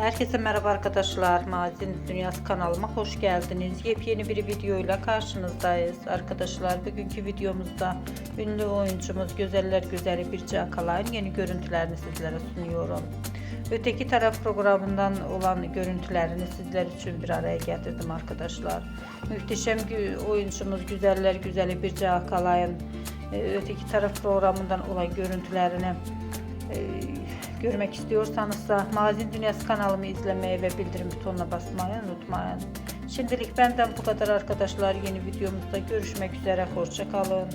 Herkese merhaba arkadaşlar. Mazin Dünyası kanalıma hoş geldiniz. Yepyeni bir videoyla karşınızdayız. Arkadaşlar bugünkü videomuzda ünlü oyuncumuz Güzeller Güzeli Birce Akalay'ın yeni görüntülerini sizlere sunuyorum. Öteki taraf programından olan görüntülerini sizler için bir araya getirdim arkadaşlar. Muhteşem gü- oyuncumuz Güzeller Güzeli Birce Akalay'ın e, öteki taraf programından olan görüntülerini e, görmek istiyorsanız da Mazin Dünyası kanalımı izlemeyi ve bildirim butonuna basmayı unutmayın. Şimdilik benden bu kadar arkadaşlar. Yeni videomuzda görüşmek üzere. Hoşçakalın.